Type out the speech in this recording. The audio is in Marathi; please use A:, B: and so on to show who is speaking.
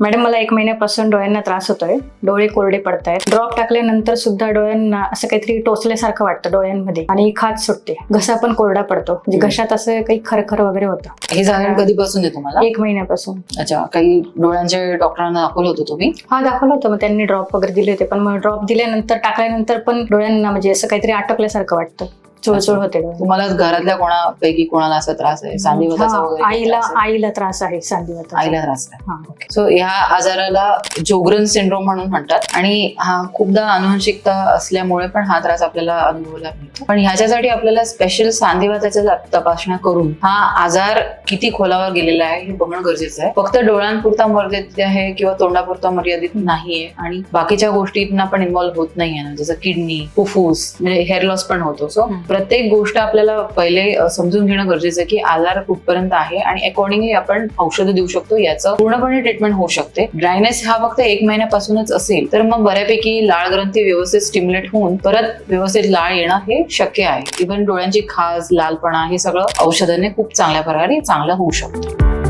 A: मॅडम मला एक महिन्यापासून डोळ्यांना त्रास होतोय. डोळे कोरडे पडतायत. ड्रॉप टाकल्यानंतर सुद्धा डोळ्यांना असं काहीतरी टोचल्यासारखं वाटतं डोळ्यांमध्ये आणि खाज सुटते. घसा पण कोरडा पडतो. म्हणजे. घशात असं काही खरखर वगैरे होतं.
B: हे साधारण कधीपासून आहे तुम्हाला?
A: एक महिन्यापासून.
B: अच्छा काही डोळ्यांचे डॉक्टरांना दाखवलं होतं तुम्ही?
A: हा दाखवलं होतं. मग त्यांनी ड्रॉप वगैरे दिले होते. पण मग ड्रॉप दिल्यानंतर टाकल्यानंतर पण डोळ्यांना म्हणजे असं काहीतरी अटकल्यासारखं वाटतं. चुळचुळ होते
B: तुम्हाला घरातल्या कोणापैकी कोणाला असा त्रास आहे? सांधिवाताचा वगैरे
A: आईला
B: त्रास आहे?
A: आईला त्रास आहे सांधिवाताचा.
B: आईला त्रास आहे.
A: हा.
B: सो ह्या आजाराला जोग्रन सिंड्रोम म्हणून म्हणतात आणि हा खूपदा अनुवंशिकता असल्यामुळे पण हा त्रास आपल्याला अनुभवायला मिळतो. पण ह्याच्यासाठी आपल्याला स्पेशल सांधिवाताच्या जा- तपासण्या करून हा आजार किती खोलावर गेलेला आहे हे बघणं गरजेचं आहे. फक्त डोळ्यांपुरता मर्यादित आहे किंवा तोंडापुरता मर्यादित नाहीये आणि बाकीच्या गोष्टींना पण इन्व्हॉल्व्ह होत नाहीये ना. जसं किडनी फुफ्फुस म्हणजे हेअर लॉस पण होतो. सो
A: हम्म.
B: प्रत्येक गोष्ट आपल्याला पहिले समजून घेणं गरजेचं आहे की आजार कुठपर्यंत आहे आणि अकॉर्डिंगली आपण औषधं देऊ शकतो याचं पूर्णपणे ट्रीटमेंट होऊ शकते. ड्रायनेस हा फक्त एक महिन्यापासूनच असेल तर मग बऱ्यापैकी लाळ ग्रंथी व्यवस्थित स्टिम्युलेट होऊन परत व्यवस्थित लाळ येणं हे शक्य आहे. इव्हन डोळ्यांची खाज लालपणा हे सगळं औषधाने खूप चांगल्या प्रकारे चांगलं होऊ शकतं.